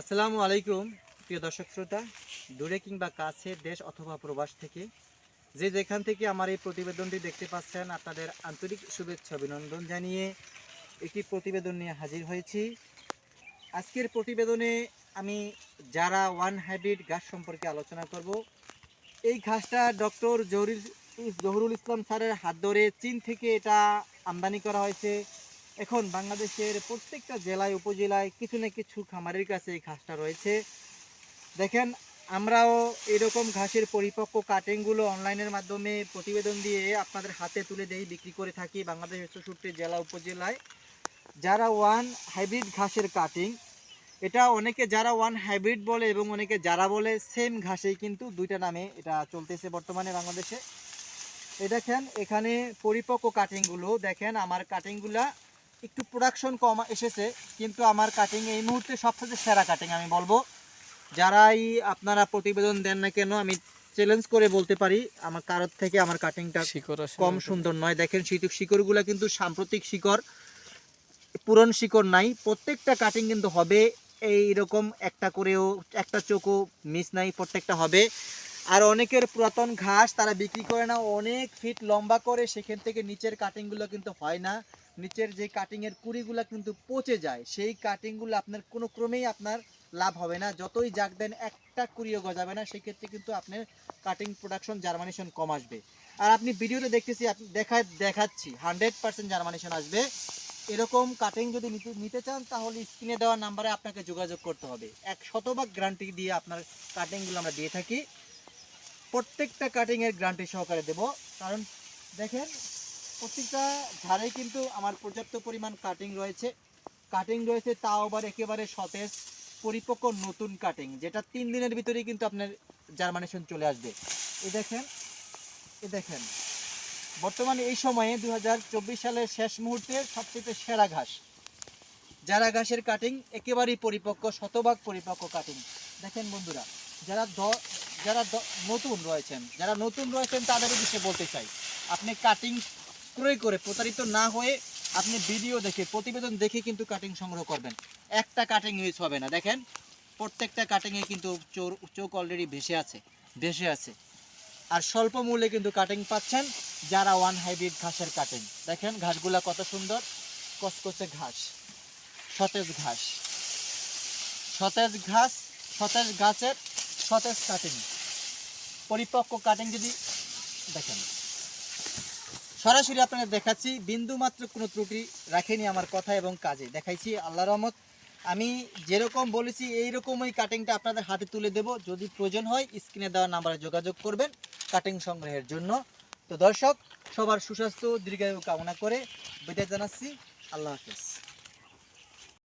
আসসালামু আলাইকুম, প্রিয় দর্শক শ্রোতা। দূরে কিংবা কাছে, দেশ অথবা প্রবাস থেকে যে যেখান থেকে আমার এই প্রতিবেদনটি দেখতে পাচ্ছেন, আপনাদের আন্তরিক শুভেচ্ছা, অভিনন্দন জানিয়ে একটি প্রতিবেদন নিয়ে হাজির হয়েছি। আজকের প্রতিবেদনে আমি যারা ওয়ান হাইব্রিড ঘাস সম্পর্কে আলোচনা করব, এই ঘাসটা ডক্টর জহরুল জহরুল ইসলাম স্যারের হাত ধরে চীন থেকে এটা আমদানি করা হয়েছে। এখন বাংলাদেশের প্রত্যেকটা জেলায়, উপজেলায় কিছু না কিছু খামারের কাছে এই ঘাসটা রয়েছে। দেখেন, আমরাও এরকম ঘাসের পরিপক্ক কাটিংগুলো অনলাইনের মাধ্যমে প্রতিবেদন দিয়ে আপনাদের হাতে তুলে দেই, বিক্রি করে থাকি বাংলাদেশের চৌষট্টি জেলা, উপজেলায়। যারা ওয়ান হাইব্রিড ঘাসের কাটিং এটা অনেকে যারা ওয়ান হাইব্রিড বলে এবং অনেকে যারা বলে সেম ঘাসেই কিন্তু দুইটা নামে এটা চলতেছে বর্তমানে বাংলাদেশে। এই দেখেন, এখানে পরিপক্ক কাটিংগুলো দেখেন, আমার কাটিংগুলা একটু প্রোডাকশন কম এসেছে কিন্তু আমার কাটিং এই মুহূর্তে সবথেকে সেরা কাটিং আমি বলব। যারাই আপনারা প্রতিবেদন দেন না কেন আমি চ্যালেঞ্জ করে বলতে পারি আমার কারোর থেকে আমার কাটিংটা কম সুন্দর নয়। দেখেন শীত শিকড়গুলো কিন্তু সাম্প্রতিক শিকড় পুরন শিকড় নাই। প্রত্যেকটা কাটিং কিন্তু হবে এই রকম একটা করেও একটা চোখও মিস নাই প্রত্যেকটা হবে। আর অনেকের পুরাতন ঘাস তারা বিক্রি করে না, অনেক ফিট লম্বা করে, সেখান থেকে নিচের কাটিংগুলো কিন্তু হয় না। নিচের যে কাটিংয়ের কুড়িগুলো কিন্তু পচে যায়। সেই কাটিংগুলো আপনার কোনো ক্রমেই আপনার লাভ হবে না। যতই জাগ দেন একটা কুড়িও গজাবে না, সেক্ষেত্রে কিন্তু আপনার কাটিং প্রোডাকশন জার্মানেশন কম আসবে। আর আপনি ভিডিওতে দেখতেছি আপনি দেখা, দেখাচ্ছি হান্ড্রেড পার্সেন্ট জার্মানেশন আসবে। এরকম কাটিং যদি নিতে চান, তাহলে স্ক্রিনে দেওয়া নাম্বারে আপনাকে যোগাযোগ করতে হবে। এক শতভাগ গ্যারান্টি দিয়ে আপনার কাটিংগুলো আমরা দিয়ে থাকি। প্রত্যেকটা কাটিংয়ের গ্যারান্টি সহকারে দেব। কারণ দেখেন, প্রত্যেকটা ঝাড়ে কিন্তু আমার পর্যাপ্ত পরিমাণ কাটিং রয়েছে। কাটিং রয়েছে তাও আবার একেবারে সতেজ, পরিপক্ক নতুন কাটিং যেটা তিন দিনের ভিতরেই কিন্তু আপনার জার্মানেশন চলে আসবে। এই দেখেন এই দেখেন। বর্তমানে এই সময়ে দু হাজার চব্বিশ সালের শেষ মুহূর্তে সবচেয়ে সেরা ঘাস। যারা ঘাসের কাটিং একেবারেই পরিপক্ক, শতভাগ পরিপক্ক কাটিং দেখেন বন্ধুরা, যারা যারা নতুন রয়েছেন, যারা নতুন রয়েছেন তাদের উদ্দেশ্যে বলতে চাই, আপনি কাটিং ক্রয় করে প্রতারিত না হয়ে আপনি ভিডিও দেখে, প্রতিবেদন দেখে কিন্তু কাটিং সংগ্রহ করবেন। একটা কাটিং ইউজ হবে না। দেখেন, প্রত্যেকটা কাটিংয়ে কিন্তু চোর, চোখ অলরেডি ভেসে আছে ভেসে আছে। আর স্বল্প মূল্যে কিন্তু কাটিং পাচ্ছেন যারা ওয়ান হাইব্রিড ঘাসের কাটিং দেখেন, ঘাসগুলা কত সুন্দর। কচকচে ঘাস, সতেজ ঘাস। সতেজ ঘাস, সতেজ গাছের সতেজ কাটিং পরিপক্ক কাটিং যদি দেখেন। সরাসরি আপনাদের দেখাচ্ছি, বিন্দু মাত্র কোনো ত্রুটি রাখেনি আমার কথা এবং কাজে। দেখাইছি আল্লাহ রহমত। আমি যেরকম বলেছি এই রকমই কাটিংটা আপনাদের হাতে তুলে দেব। যদি প্রয়োজন হয় স্ক্রিনে দেওয়া নাম্বারে যোগাযোগ করবেন কাটিং সংগ্রহের জন্য। তো দর্শক, সবার সুস্বাস্থ্য, দীর্ঘায়ু কামনা করে বিদায় জানাচ্ছি। আল্লাহ হাফেজ।